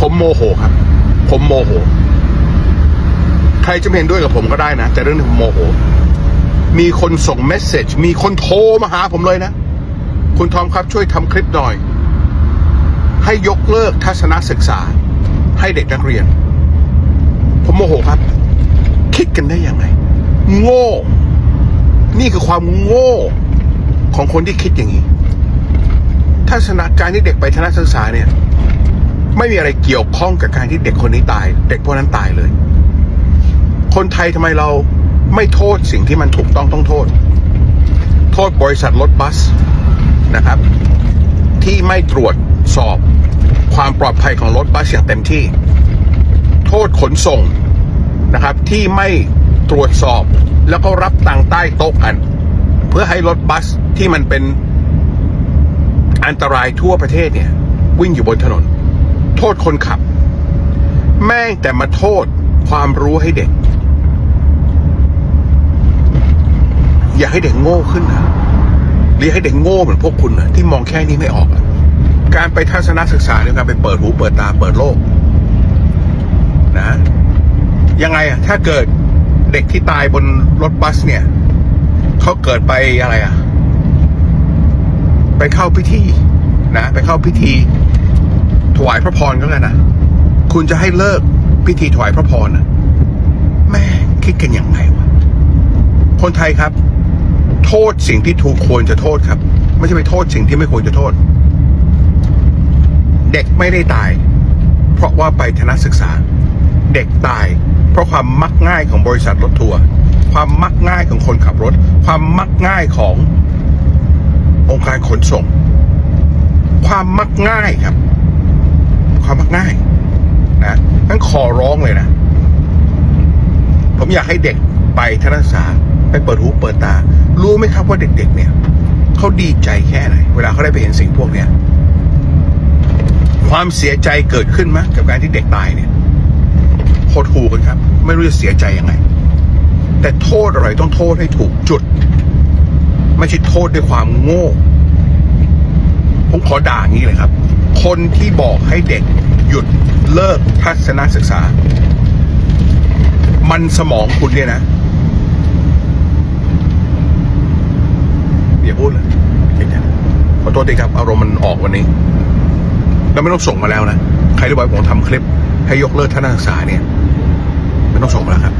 ผมโมโหครับ ผมโมโห ใครจะม่เห็นด้วยกับผมก็ได้นะ แต่เรื่องนี้ผมโมโห มีคนส่งเมสเซจมีคนโทรมาหาผมเลยนะ คุณทอมครับช่วยทำคลิปหน่อย ให้ยกเลิกทัศนศึกษา ให้เด็กนักเรียน ผมโมโหครับ คิดกันได้ยังไง โง่ นี่คือความโง่ของคนที่คิดอย่างนี้ทัศนการที่เด็กไปทัศนศึกษาเนี่ย ไม่มีอะไรเกี่ยวข้องกับการที่เด็กคนนี้ตาย เด็กพวกนั้นตายเลย คนไทยทำไมเราไม่โทษสิ่งที่มันถูกต้องต้องโทษ โทษบริษัทรถบัสนะครับ ที่ไม่ตรวจสอบความปลอดภัยของรถบัสอย่างเต็มที่ โทษขนส่งนะครับ ที่ไม่ตรวจสอบแล้วก็รับตังใต้โต๊ะกัน เพื่อให้รถบัสที่มันเป็นอันตรายทั่วประเทศเนี่ย วิ่งอยู่บนถนน โทษคนขับ แม่งแต่มาโทษความรู้ให้เด็ก อย่าให้เด็กโง่ขึ้นนะหรือให้เด็กโง่เหมือนพวกคุณนะที่มองแค่นี้ไม่ออกการไปทัศนศึกษาเนี่ยการไปเปิดหูเปิดตาเปิดโลก นะ ยังไงอะถ้าเกิดเด็กที่ตายบนรถบัสเนี่ยเขาเกิดไปอะไรอะไปเข้าพิธีนะ ไปเข้าพิธี ถวายพระพรก็แล้วนะคุณจะให้เลิกพิธีถวายพระพรนะแม่คิดกันยังไงวะคนไทยครับ โทษสิ่งที่ถูกควรจะโทษครับ ไม่ใช่ไปโทษสิ่งที่ไม่ควรจะโทษ เด็กไม่ได้ตาย เพราะว่าไปทนศึกษา เด็กตาย เพราะความมักง่ายของบริษัทรถทัวร์ความมักง่ายของคนขับรถ ความมักง่ายขององค์การขนส่ง ความมักง่ายครับ ความมักง่ายนะทั้นขอร้องเลยนะ ผมอยากให้เด็กไปทัศนศึกษาไปเปิดหูเปิดตา รู้ไหมครับว่าเด็ก ๆ เนี่ยเขาดีใจแค่ไหนเวลาเขาได้ไปเห็นสิ่งพวกเนี้ยความเสียใจเกิดขึ้นไหมกับการที่เด็กตายเนี่ยโหดหูกันครับ ไม่รู้จะเสียใจยังไง แต่โทษอะไรต้องโทษให้ถูกจุด ไม่ใช่โทษด้วยความโง่ ผมขอด่างี้เลยครับ คนที่บอกให้เด็กหยุดเลิกทัศนศึกษา มันสมองคุณเนี่ยนะอย่าพูดเลยเฉยๆขอโทษทีครับ อารมณ์มันออกวันนี้ แล้วไม่ต้องส่งมาแล้วนะ ใครที่บอกผมทำคลิปให้ยกเลิกทัศนศึกษาเนี่ย ไม่ต้องส่งมาแล้วครับ